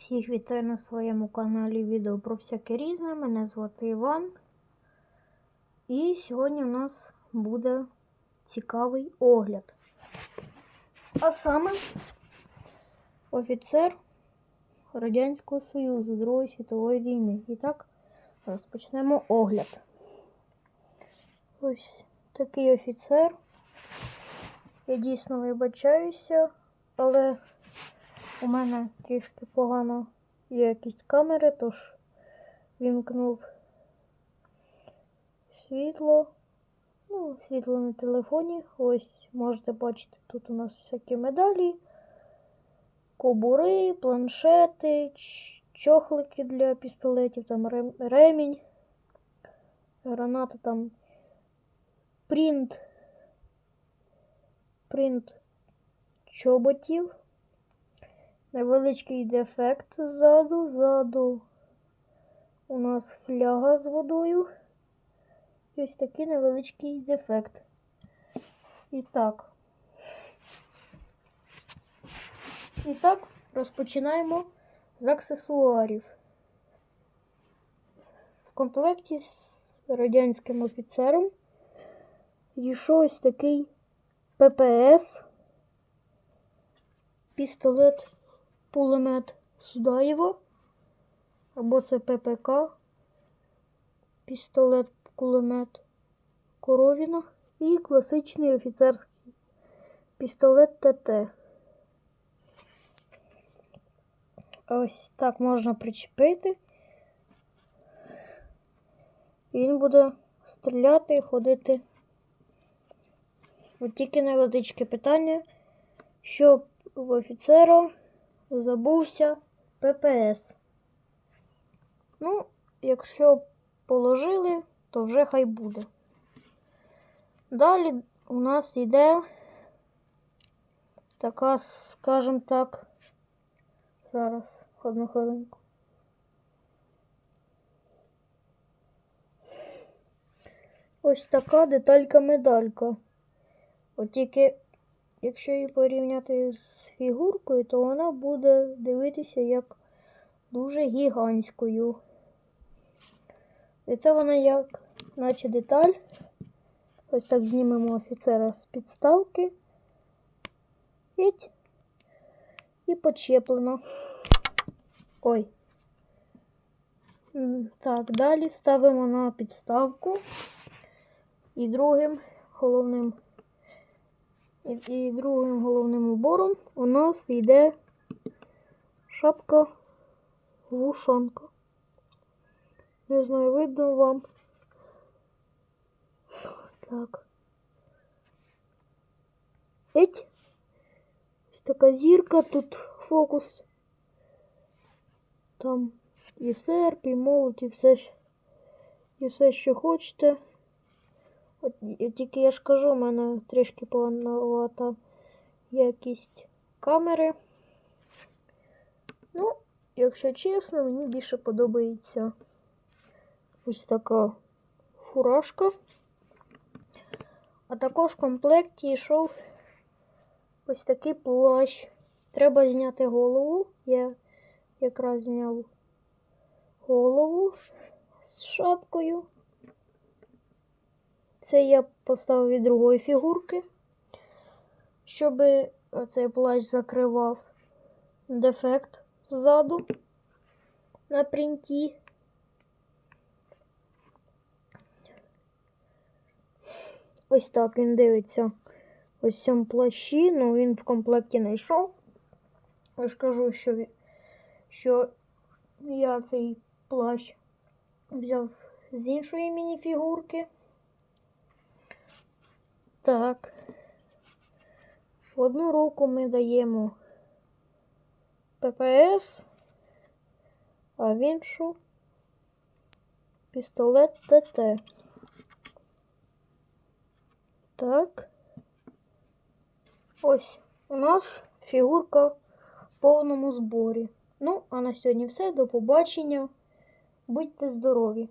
Всіх вітаю на своєму каналі відео про всяке різне. Мене звати Іван. І сьогодні у нас буде цікавий огляд. А саме офіцер Радянського Союзу Другої світової війни. І так, розпочнемо огляд. Ось такий офіцер. Я дійсно вибачаюся, але у мене трішки погана якість камери, тож вімкнув світло. Ну, світло на телефоні. Ось можете бачити, тут у нас всякі медалі, кобури, планшети, чохлики для пістолетів, там ремінь, граната там принт, принт чоботів. Невеличкий дефект ззаду. Ззаду у нас фляга з водою. І ось такий невеличкий дефект. І так. І так, розпочинаємо з аксесуарів. В комплекті з радянським офіцером йшов ось такий ППС, пістолет пулемет Судаєва, або це ППК, пістолет кулемет Коровіна і класичний офіцерський пістолет ТТ. Ось так можна причепити. Він буде стріляти і ходити. От тільки невеличке питання, що в офіцера забувся ППС. Ну, якщо положили, то вже хай буде. Далі у нас йде така, скажімо так, зараз одну хвилинку. Ось така деталька-медалька. От тільки якщо її порівняти з фігуркою, то вона буде дивитися як дуже гігантською. І це вона як, наче деталь. Ось так знімемо офіцера з підставки. Іть. І почеплено. Ой. Так, далі ставимо на підставку. І другим головним і, другим головним убором у нас йде шапка вушанка. Не знаю, видно вам. Так. Еть. Ось така зірка, тут фокус. Там і серп, і молот, і все, і все, що хочете. От, тільки я ж кажу, у мене трішки погановата якість камери. Ну, якщо чесно, мені більше подобається ось така фуражка. А також в комплекті йшов ось такий плащ. Треба зняти голову. Я якраз зняв голову з шапкою. Це я поставив від другої фігурки, щоб оцей плащ закривав дефект ззаду на принті. Ось так він дивиться ось цьому плащі. Ну, він в комплекті не йшов. Я ж кажу, що, що я цей плащ взяв з іншої мініфігурки. Так. В одну руку ми даємо ППС, а в іншу пістолет ТТ. Так. Ось у нас фігурка в повному зборі. Ну, а на сьогодні все. До побачення. Будьте здорові!